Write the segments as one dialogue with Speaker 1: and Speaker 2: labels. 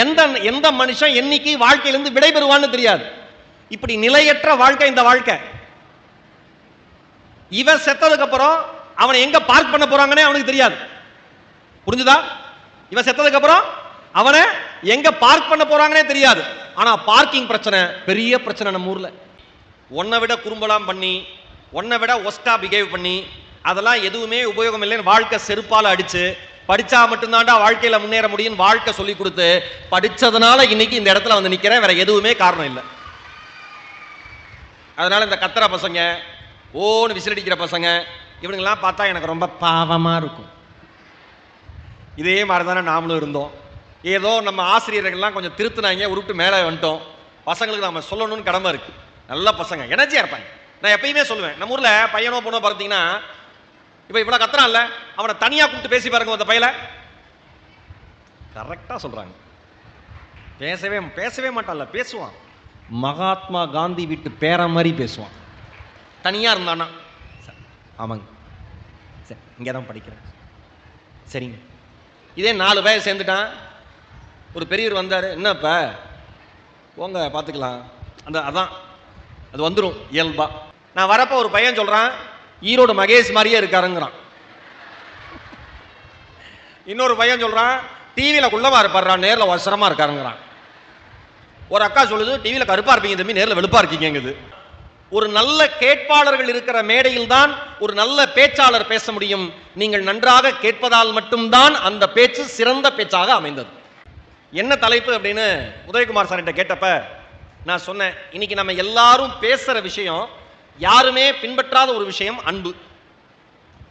Speaker 1: எந்த எந்த மனுஷன் என்னைக்கு வாழ்க்கையிலிருந்து விடைபெறுவான்னு தெரியாது. இப்படி நிலையற்ற வாழ்க்கை இந்த வாழ்க்கை. இவன் செத்ததுக்கு அப்புறம் அவனை எங்க பார்க் பண்ண போறாங்கன்னே அவனுக்கு தெரியாது. புரிஞ்சுதா? இவன் செத்ததுக்கு அப்புறம் அவனை எங்க பார்க் பண்ண போறாங்கன்னே தெரியாது. ஆனா பார்க்கிங் பிரச்சனை பெரிய பிரச்சனை நம்ம ஊர்ல. உன்னை விட குறும்பலாம் பண்ணி உன்னை விட ஒஸ்டா பிஹேவ் பண்ணி அதெல்லாம் எதுவுமே உபயோகம் இல்லைன்னு வாழ்க்கை செருப்பால அடிச்சு படிச்சா மட்டும்தான்டா வாழ்க்கையில முன்னேற முடியும் வாழ்க்கை சொல்லி கொடுத்து படிச்சதுனால இன்னைக்கு இந்த இடத்துல வந்து நிக்கிறேன். வேற எதுவுமே காரணம் இல்லை. அதனால இந்த கத்துற பசங்க ஓன்னு விசிலடிக்கிற பசங்க இவனுங்கெல்லாம் பார்த்தா எனக்கு ரொம்ப பாவமா இருக்கும். இதே மாதிரி தானே நாமளும் இருந்தோம். ஏதோ நம்ம ஆசிரியர்கள்லாம் கொஞ்சம் திருத்தினாங்க உருட்டு மேலே வந்துட்டோம். பசங்களுக்கு நம்ம சொல்லணும்னு கடமை இருக்கு. நல்ல பசங்க எனர்ஜியா இருப்பாங்க. நான் எப்பயுமே சொல்லுவேன் நம்ம ஊர்ல பையனோ பொண்ணோ பார்த்தீங்கன்னா இப்போ இவ்வளோ கத்துறான்ல அவனை தனியாக கூப்பிட்டு பேசி பாருங்க அந்த பையல கரெக்டாக சொல்கிறாங்க பேசவே பேசவே மாட்டான்ல பேசுவான். மகாத்மா காந்தி வீட்டு பேர மாதிரி பேசுவான். தனியாக இருந்தானா? ஆமாங்க. சரி இங்கே தான் படிக்கிறேன். சரிங்க. இதே நாலு பேர் சேர்ந்துட்டான். ஒரு பெரியவர் வந்தார். என்னப்பா? போங்க பார்த்துக்கலாம். அந்த அதான். அது வந்துடும் இயல்பா. நான் வரப்போ ஒரு பையன் சொல்கிறான் ஈரோடு மகேஷ் மாதிரியே இருக்காருங்கிறான். இன்னொரு பையன் சொல்கிறான் டிவியில் குள்ளமா இருப்பாருறான் நேரில் வசரமாக இருக்காருங்கிறான். ஒரு அக்கா சொல்லுது டிவியில் கருப்பாக இருப்பீங்க தம்பி நேரில் வெளுப்பாக இருக்கீங்கங்குது. ஒரு நல்ல கேட்பாளர்கள் இருக்கிற மேடையில் தான் ஒரு நல்ல பேச்சாளர் பேச முடியும். நீங்கள் நன்றாக கேட்பதால் மட்டும்தான் அந்த பேச்சு சிறந்த பேச்சாக அமைந்தது. என்ன தலைப்பு அப்படின்னு உதயகுமார் சார்கிட்ட கேட்டப்ப நான் சொன்னேன் இன்னைக்கு நம்ம எல்லாரும் பேசுகிற விஷயம் யாருமே பின்பற்றாத ஒரு விஷயம் அன்பு.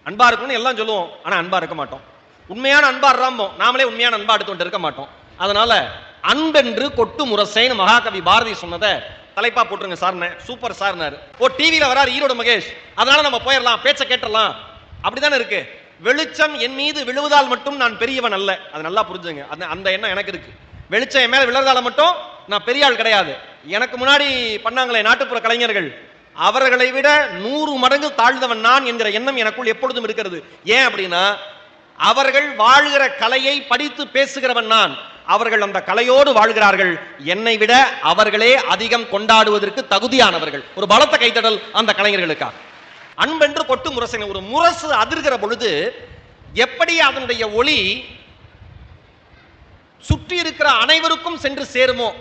Speaker 1: அன்பா இருக்கும்னு எல்லாம் சொல்லுவோம் ஆனா அன்பா இருக்க மாட்டோம். உண்மையான அன்பா இராம்போம் நாமளே உண்மையான அன்பா எடுத்துட்டு இருக்க மாட்டோம். அதனால அன்பென்று கொட்டு முரசைன்னு மகாகவி பாரதி சொன்னதை தலைப்பா போட்டுருங்க சார்னே சூப்பர் சார்னாரு. ஓ டிவியில வராரு ஈரோடு மகேஷ். அதனால நம்ம போயிடலாம் பேச்ச கேட்டுடலாம். அப்படிதானே இருக்கு. வெளிச்சம் என் மீது விழுவதால் மட்டும் நான் பெரியவன் அல்ல. அது நல்லா புரிஞ்சுங்க. அந்த அந்த எண்ணம் எனக்கு இருக்கு. வெளிச்சம் என் மேல விழுறதால மட்டும் நான் பெரிய ஆள் கிடையாது. எனக்கு முன்னாடி பண்ணாங்களே நாட்டுப்புற கலைஞர்கள். அவர்களை விட நூறு மடங்கு தாழ்ந்தவன் நான் என்கிற எண்ணம் எனக்குள் எப்பொழுதும் இருக்கிறது. ஏன் அப்படின்னா அவர்கள் வாழ்கிற கலையை படித்து பேசுகிறவன் நான். அவர்கள் அந்த கலையோடு வாழ்கிறார்கள். என்னை விட அவர்களே அதிகம் கொண்டாடுவதற்கு தகுதியானவர்கள். ஒரு பலத்த கைத்தடல் அந்த கலைஞர்களுக்காக அன்பென்று கொட்டு முரசனை ஒரு முரசு அதிர்கிற பொழுது எப்படி அதனுடைய ஒளி சுற்றி இருக்கிற அனைவருக்கும் சென்று சேருமோ?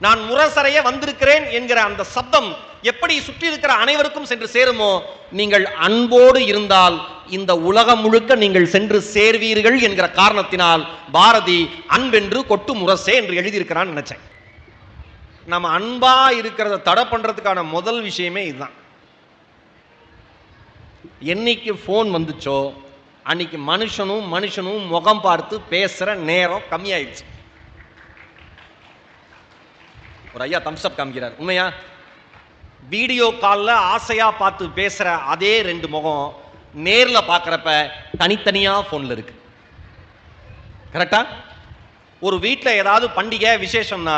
Speaker 1: நான் முரசறைய வந்திருக்கிறேன் என்கிற அந்த சப்தம் எப்படி சுற்றி இருக்கிற அனைவருக்கும் சென்று சேருமோ நீங்கள் அன்போடு இருந்தால் இந்த உலகம் முழுக்க நீங்கள் சென்று சேர்வீர்கள் என்கிற காரணத்தினால் பாரதி அன்பென்று கொட்டு முரசே என்று எழுதியிருக்கிறான்னு நினைச்சேன். நம்ம அன்பா இருக்கிறத தடை பண்றதுக்கான முதல் விஷயமே இதுதான். என்னைக்கு ஃபோன் வந்துச்சோ அன்னைக்கு மனுஷனும் மனுஷனும் முகம் பார்த்து பேசுற நேரம் கம்மியாயிடுச்சு. ஒரு ஐயா தம்ஸ் அப் காமிக்கிறார். உண்மையா? வீடியோ காலில் ஆசையாக பார்த்து பேசுகிற அதே ரெண்டு முகம் நேரில் பார்க்குறப்ப தனித்தனியாக ஃபோனில் இருக்கு. கரெக்டா ஒரு வீட்டில் ஏதாவது பண்டிகை விசேஷம்னா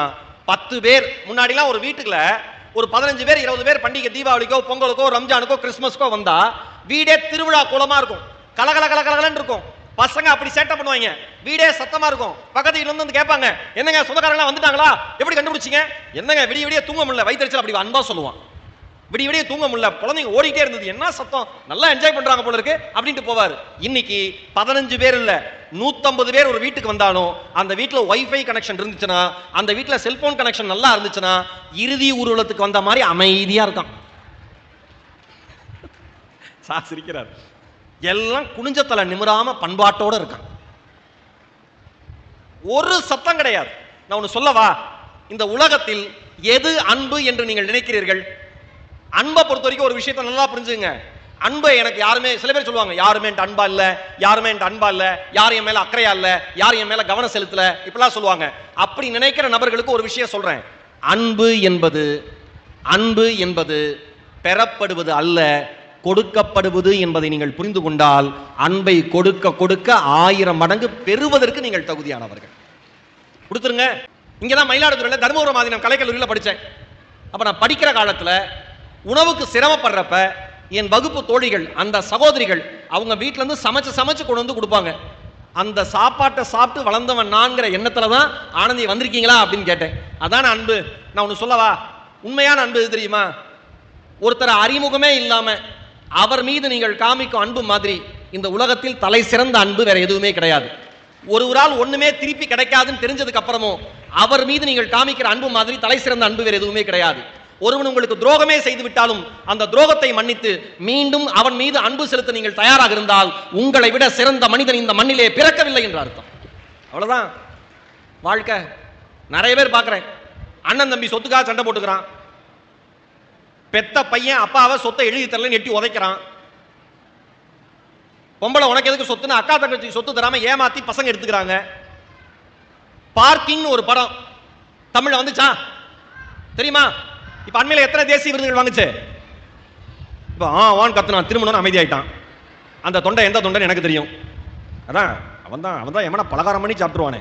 Speaker 1: பத்து பேர் முன்னாடிலாம் ஒரு வீட்டுக்குள்ள ஒரு பதினஞ்சு பேர் இருபது பேர் பண்டிகை தீபாவளிக்கோ பொங்கலுக்கோ ரம்ஜானுக்கோ கிறிஸ்மஸ்க்கோ வந்தா வீடே திருவிழா கோலமா இருக்கும். கலகல கலகலன்னு இருக்கும். பசங்க அப்படி சேட்டை பண்ணுவாங்க. வீடே சத்தமா இருக்கும். பக்கத்து வீட்டுல இருந்து வந்து கேட்பாங்க என்னங்க சொந்தக்காரங்க வந்துட்டாங்களா? எப்படி கண்டுபிடிச்சிங்க? என்னங்க விடிய விடிய தூங்க முடியல வயிற்றுச்சல் அப்படி அன்பா சொல்லுவான். விடிய விடிய தூங்க முடியல. குழந்தைங்க ஓடிட்டே இருந்தது. என்ன சத்தம்? நல்லா என்ஜாய் பண்றாங்க போல இருக்கு. அப்படின்ட்டு போவார். இன்னைக்கு பதினஞ்சு பேர் இல்ல நூத்தம்பது பேர் ஒரு வீட்டுக்கு வந்தாலும் அந்த வீட்டுல வைஃபை கனெக்ஷன் இருந்துச்சுன்னா அந்த வீட்டுல செல்போன் கனெக்ஷன் நல்லா இருந்துச்சுன்னா இறுதி ஊர்வலத்துக்கு வந்த மாதிரி அமைதியா இருக்கான். சா சிரிக்கிறார். எல்லாம் குனிஞ்ச தலை நிமிராம பண்பாட்டோட இருக்கான். ஒரு சத்தம் கிடையாது. நான் ஒன்னு சொல்லவா? இந்த உலகத்தில் எது அன்பு என்று நீங்கள் நினைக்கிறீர்கள்? அன்பை பொறுத்த வரைக்கும் ஒரு விஷயத்தை நல்லா புரிஞ்சுங்க அன்பை எனக்கு யாருமே சில பேர் சொல்லுவாங்க யாருமே என் அன்பா இல்ல யாருமே என் அன்பா இல்ல யார் என் மேல அக்கறையா இல்ல யார் என் மேல கவனம் செலுத்தல இப்படிலாம் சொல்லுவாங்க. அப்படி நினைக்கிற நபர்களுக்கு ஒரு விஷயம் சொல்றேன். அன்பு என்பது அன்பு என்பது பெறப்படுவது அல்ல கொடுக்கப்படுவது என்பதை நீங்கள் புரிந்து கொண்டால் அன்பை கொடுக்க கொடுக்க ஆயிரம் மடங்கு பெறுவதற்கு நீங்கள் தகுதியானவர்கள். கொடுத்துருங்க. இங்கதான் மயிலாடுதுறையில் தருமபுரம் ஆதீனம் கலைக்கல்லூரியில் படித்தேன் அப்போ நான் படிக்கிற காலத்தில் உணவுக்கு சிரமப்படுறப்ப என் வகுப்பு தோழிகள் அந்த சகோதரிகள் அவங்க வீட்டிலேருந்து சமைச்சு சமைச்சு கொண்டு வந்து கொடுப்பாங்க. அந்த சாப்பாட்டை சாப்பிட்டு வளர்ந்தவன் நான்கிற எண்ணத்தில் தான் ஆனந்தி வந்திருக்கீங்களா அப்படின்னு கேட்டேன். அதான் அன்பு. நான் ஒன்று சொல்லவா? உண்மையான அன்பு தெரியுமா? ஒருத்தர் அறிமுகமே இல்லாமல் அவர் மீது நீங்கள் காமிக்கும் அன்பு மாதிரி இந்த உலகத்தில் தலை சிறந்த அன்பு வேற எதுவுமே கிடையாது. ஒருவரால் ஒண்ணுமே திருப்பி கிடைக்காதுன்னு தெரிஞ்சதுக்கு அப்புறமும் அவர் மீது நீங்கள் காமிக்கிற அன்பு மாதிரி தலை சிறந்த அன்பு வேற எதுவுமே கிடையாது. ஒருவன் உங்களுக்கு துரோகமே செய்து விட்டாலும் அந்த துரோகத்தை மன்னித்து மீண்டும் அவன் மீது அன்பு செலுத்த நீங்கள் தயாராக இருந்தால் உங்களை விட சிறந்த மனிதன் இந்த மண்ணிலே பிறக்கவில்லை என்ற அர்த்தம். அவ்வளவுதான். வாழ்க்கை. நிறைய பேர் பார்க்குறேன். அண்ணன் தம்பி சொத்துக்காக சண்டை போட்டுக்கிறான். பெத்த பையன் அப்பாவை சொத்தை எழுதி தரலன்னு எட்டி உதைக்கிறான். பொம்பளை உனக்கு எதுக்கு சொத்துன்னு அக்கா தங்கச்சி சொத்து தராம ஏமாத்தி பசங்க எடுத்துக்கிறாங்க. பார்க்கிங்னு ஒரு படம். தமிழை வந்துச்சா? தெரியுமா? இப்ப அண்மையில எத்தனை தேசிய விருதுகள் வாங்குச்சு? இப்ப ஆ வான் கத்துனான் திருமணம் அமைதியாயிட்டான். அந்த தொண்டை எந்த தொண்டைன்னு எனக்கு தெரியும். அதான் அவன் தான் அவன் தான் எவனா பலகாரம் பண்ணி சாப்பிட்டுருவானே.